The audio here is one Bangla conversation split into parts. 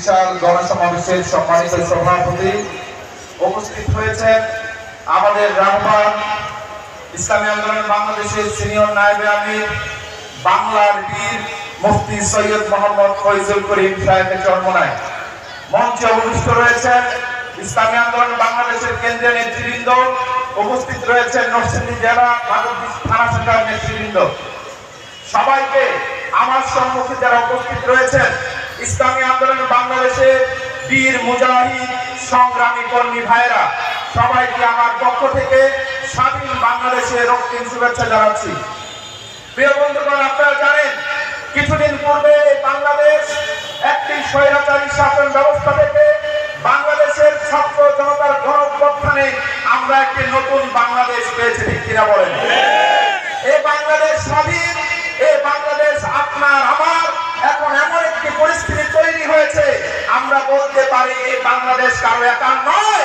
বিশাল গণসমাবেশের সম্মানিত সভাপতি উপস্থিত হয়েছেন আমাদের রাহবার ইসলামী আন্দোলন বাংলাদেশের সিনিয়র নায়েবে আমির, বাংলার বীর মুফতি সৈয়দ মোহাম্মদ ফৈজুল করিম সাহেবের জন্মনায় মঞ্চে উপবিষ্ট রয়েছেন ইসলামী আন্দোলন বাংলাদেশের কেন্দ্রীয় নেতৃবৃন্দ, উপস্থিত রয়েছেন নরসিংদী জেলা ভাগবতী থানা শাখার নেতৃবৃন্দ। সবাইকে আমার সম্মুখে যারা উপস্থিত রয়েছেন ইসলামী আন্দোলন বাংলাদেশের বীর মুজাহিদ সংগ্রামী কর্মী ভাইরা সবাইকে আমার পক্ষ থেকে স্বাধীন বাংলাদেশের রক্তিম শুভেচ্ছা জানাচ্ছি। প্রিয় বন্ধুগণ, আপনারা জানেন, কিছুদিন পূর্বে বাংলাদেশ একটি স্বৈরাচারী শাসন ব্যবস্থা থেকে বাংলাদেশের ছাত্র জনতার গণঅভ্যুত্থানে আমরা একটি নতুন বাংলাদেশ পেয়েছি, ঠিক কিনা বলেন? এই বাংলাদেশ স্বাধীন এই বাংলাদেশ আপনার আমার। পারি বাংলাদেশ কারও একা নয়।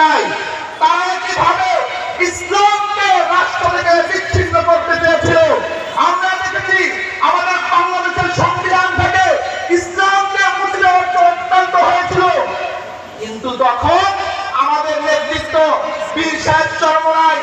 নাই। তারা কীভাবে ইসলামকে রাষ্ট্র থেকে বিচ্ছিন্ন করতে চেয়েছিল? আমরা দেখেছি আমাদের বাংলাদেশের সংবিধান থেকে ইসলামকে অত্যন্ত হয়েছিল। কিন্তু তখন আমাদের নেতৃত্ব বীর সাহেব চরমরায়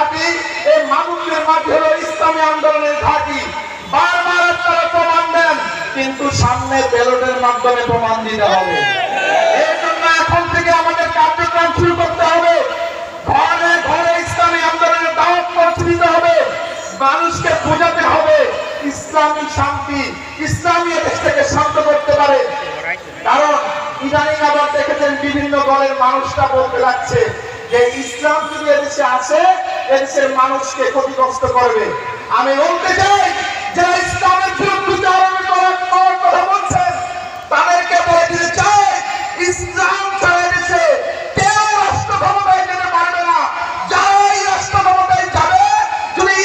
ঘাঁটি এই মাটি হলো ইসলামী আন্দোলনের ঘাঁটি। বারবার প্রমাণ দেন, কিন্তু সামনে ব্যালটের মাধ্যমে প্রমাণ দিতে হবে। এই জন্য এখন থেকে আমাদের কার্যক্রম শুরু করতে হবে। ঘরে ঘরে ইসলামী আন্দোলনের দাওয়াত পৌঁছে দিতে হবে। মানুষকে বোঝাতে হবে, ইসলামী শান্তি ইসলামী দেশ থেকে শান্ত করতে পারে। কারণ ইদানিং আবার দেখেছেন বিভিন্ন দলের মানুষরা বলতে লাগছে যে ইসলাম যদি এদেশে আসে এদেশের মানুষকে ক্ষতিগ্রস্ত করবে। আমি বলতে চাই, যারা ইসলামের বিরুদ্ধে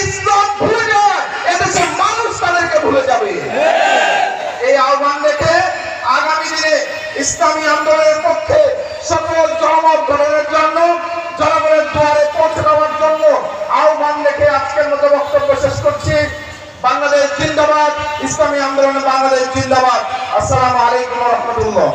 ইসলাম ভুলে মানুষ তাদেরকে ভুলে যাবে। এই আহ্বান দেখে আগামী ইসলামী আন্দোলনের পক্ষে সকল জনমত গঠনের দেখে আজকের মতো বক্তব্য শেষ করছি। বাংলাদেশ জিন্দাবাদ, ইসলামী আন্দোলনে বাংলাদেশ জিন্দাবাদ। আসসালাম আলাইকুম রহমতুল্লাহ।